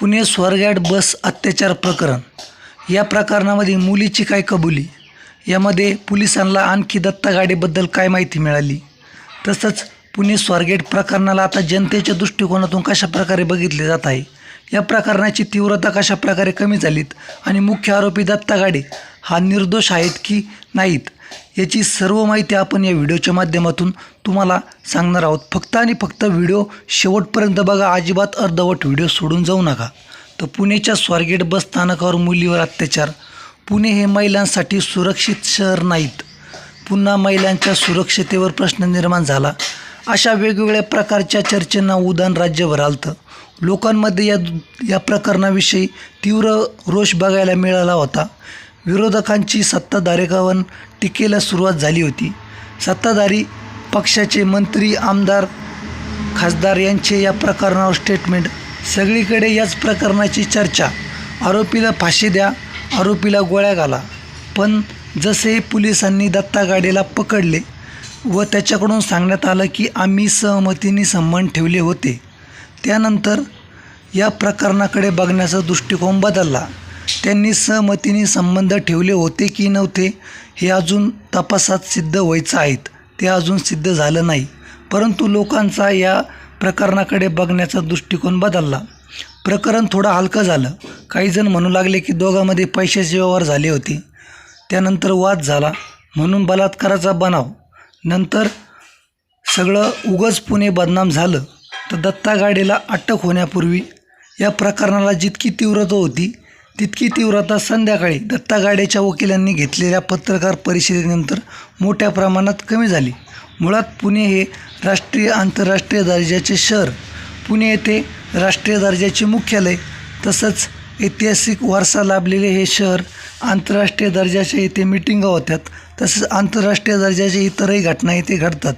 पुणे स्वर्गॅट बस अत्याचार प्रकरण. या प्रकरणामध्ये मुलीची काय कबुली? यामध्ये पोलिसांना आणखी दत्ता गाडीबद्दल काय माहिती मिळाली? तसंच पुणे स्वारगेट प्रकरणाला आता जनतेच्या दृष्टिकोनातून कशा प्रकारे बघितले जात आहे? या प्रकरणाची तीव्रता कशा प्रकारे कमी झालीत? आणि मुख्य आरोपी दत्ता गाडे हा निर्दोष आहेत की नाहीत? याची सर्व माहिती आपण या व्हिडिओच्या माध्यमातून तुम्हाला सांगणार आहोत. फक्त आणि फक्त व्हिडिओ शेवटपर्यंत बघा. अजिबात अर्धवट व्हिडिओ सोडून जाऊ नका. तर पुणेच्या स्वारगेट बस स्थानकावर मुलीवर अत्याचार. पुणे हे महिलांसाठी सुरक्षित शहर नाहीत. पुन्हा महिलांच्या सुरक्षतेवर प्रश्न निर्माण झाला. अशा वेगवेगळ्या प्रकारच्या चर्चेंना उदाहरण राज्यभर आलतं. लोकांमध्ये या या प्रकरणाविषयी तीव्र रोष बघायला मिळाला होता. विरोधकांची सत्ताधारकावर टीकेला सुरुवात झाली होती. सत्ताधारी पक्षाचे मंत्री आमदार खासदार यांचे या प्रकरणावर स्टेटमेंट सगळीकडे याच प्रकरणाची चर्चा. आरोपीला फाशी द्या आरोपीला गोळ्या घाला. पण जसे पोलिसांनी दत्ता गाडीला पकडले व त्याच्याकडून सांगण्यात आलं की आम्ही सहमतीने संबंध ठेवले होते त्यानंतर या प्रकरणाकडे बघण्याचा दृष्टिकोन बदलला. त्यांनी सहमतीने संबंध ठेवले होते की नव्हते हे अजून तपासात सिद्ध व्हायचं आहेत. ते अजून सिद्ध झालं नाही. परंतु लोकांचा या प्रकरणाकडे बघण्याचा दृष्टिकोन बदलला. प्रकरण थोडं हलकं झालं. काहीजण म्हणू लागले की दोघांमध्ये पैशाचे व्यवहार झाले होते. त्यानंतर वाद झाला. म्हणून बलात्काराचा बनाव. नंतर सगळं उगच पुणे बदनाम झालं. तर दत्ता गाडीला अटक होण्यापूर्वी या प्रकरणाला जितकी तीव्रता होती तितकी तीव्रता संध्याकाळी दत्ता गाडेच्या वकिलांनी घेतलेल्या पत्रकार परिषदेनंतर मोठ्या प्रमाणात कमी झाली. मुळात पुणे हे राष्ट्रीय आंतरराष्ट्रीय दर्जाचे शहर. पुणे येथे राष्ट्रीय दर्जाचे मुख्यालय तसंच ऐतिहासिक वारसा लाभलेले हे शहर आंतरराष्ट्रीय दर्जाच्या इथे मिटिंगा होतात तसेच आंतरराष्ट्रीय दर्जाच्या इतरही घटना इथे घडतात.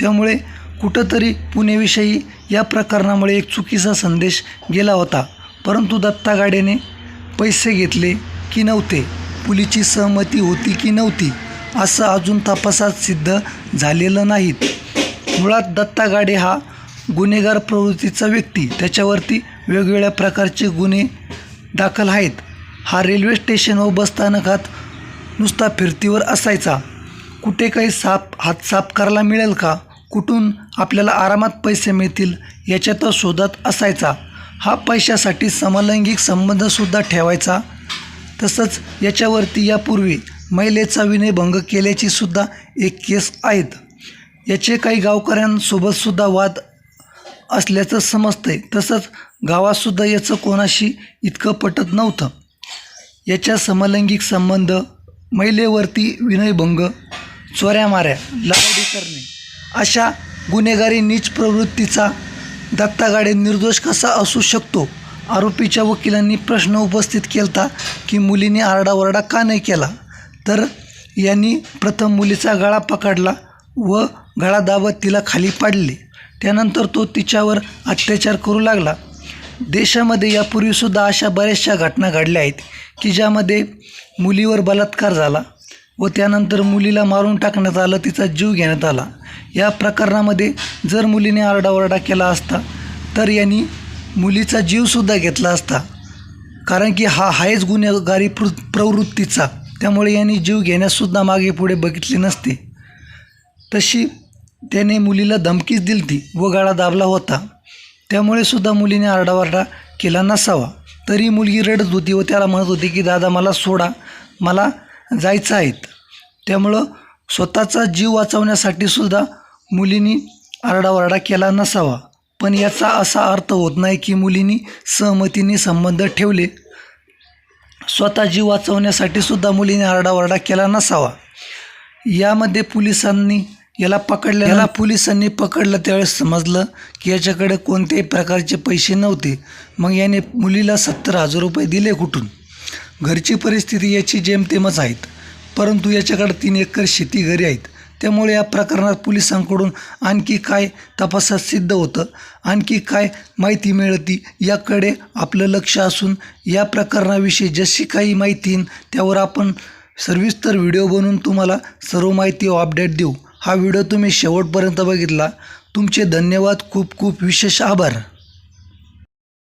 त्यामुळे कुठंतरी पुणेविषयी या प्रकरणामुळे एक चुकीचा संदेश गेला होता. परंतु दत्ता गाडेने पैसे घेतले की नव्हते पुलीची सहमती होती की नव्हती असं अजून तपासात सिद्ध झालेलं नाहीत. मुळात दत्ता गाडे हा गुन्हेगार प्रवृत्तीचा व्यक्ती. त्याच्यावरती वेगवेगळ्या प्रकारचे गुन्हे दाखल आहेत. हा रेल्वे स्टेशन व बसस्थानकात नुसता फिरतीवर असायचा. कुठे काही साप हात साफ करायला मिळेल का? कुठून आपल्याला आरामात पैसे मिळतील याच्या तो शोधात असायचा. हा पैशासाठी समलैंगिक संबंधसुद्धा ठेवायचा. तसंच याच्यावरती यापूर्वी महिलेचा विनयभंग केल्याची सुद्धा एक केस आहेत. याचे काही गावकऱ्यांसोबतसुद्धा वाद असल्याचं समजतंय. तसंच गावातसुद्धा याचं कोणाशी इतकं पटत नव्हतं. याच्या समलैंगिक संबंध महिलेवरती विनयभंग चोऱ्या माऱ्या लावडी करणे अशा गुन्हेगारी नीच प्रवृत्तीचा दत्ता गाडे निर्दोष कसा असू शकतो? आरोपीच्या वकिलांनी प्रश्न उपस्थित केलता की मुलीने आरडाओरडा का नाही केला? तर यांनी प्रथम मुलीचा गळा पकडला व गळा दाबत तिला खाली पाडले. त्यानंतर तो तिच्यावर अत्याचार करू लागला. देशामध्ये यापूर्वीसुद्धा अशा बऱ्याचशा घटना घडल्या आहेत की ज्यामध्ये मुलीवर बलात्कार झाला व त्यानंतर मुलीला मारून टाकण्यात आलं तिचा जीव घेण्यात आला. या प्रकरणामध्ये जर मुलीने आरडाओरडा केला असता तर यांनी मुलीचा जीवसुद्धा घेतला असता. कारण की हा हायच गुन्हेगारी प्र प्रवृत्तीचा. त्यामुळे यांनी जीव घेण्यासुद्धा मागे पुढे बघितले नसते. तशी त्याने मुलीला धमकीच दिली व गाळा दाबला होता. त्यामुळे सुद्धा मुलीने आरडाओरडा केला नसावा. तरी मुलगी रडत होती व त्याला म्हणत होती की दादा मला सोडा. मला जायचं आहेत. त्यामुळं स्वतःचा जीव वाचवण्यासाठी सुद्धा मुलीनी आरडाओरडा केला नसावा. पण याचा असा अर्थ होत नाही की मुलींनी सहमतीने संबंध ठेवले. स्वतः जीव वाचवण्यासाठी सुद्धा मुलीने आरडाओरडा केला नसावा. यामध्ये पोलिसांनी याला पकडलं. याला पोलिसांनी पकडलं त्यावेळेस समजलं की याच्याकडे कोणत्याही प्रकारचे पैसे नव्हते. मग याने मुलीला सत्तर हजार रुपये दिले कुठून? घरची परिस्थिती याची जेमतेमच आहेत. परंतु याच्याकडे तीन एकर शेती घरी आहेत. त्यामुळे या प्रकरणात पोलिसांकडून आणखी काय तपासात सिद्ध होतं आणखी काय माहिती मिळती याकडे आपलं लक्ष असून या प्रकरणाविषयी जशी काही माहिती येईन त्यावर आपण सविस्तर व्हिडिओ बनवून तुम्हाला सर्व माहिती अपडेट देऊ. हा व्हिडिओ तुम्ही शेवटपर्यंत बघितला. तुमचे धन्यवाद खूप खूप विशेष आभार.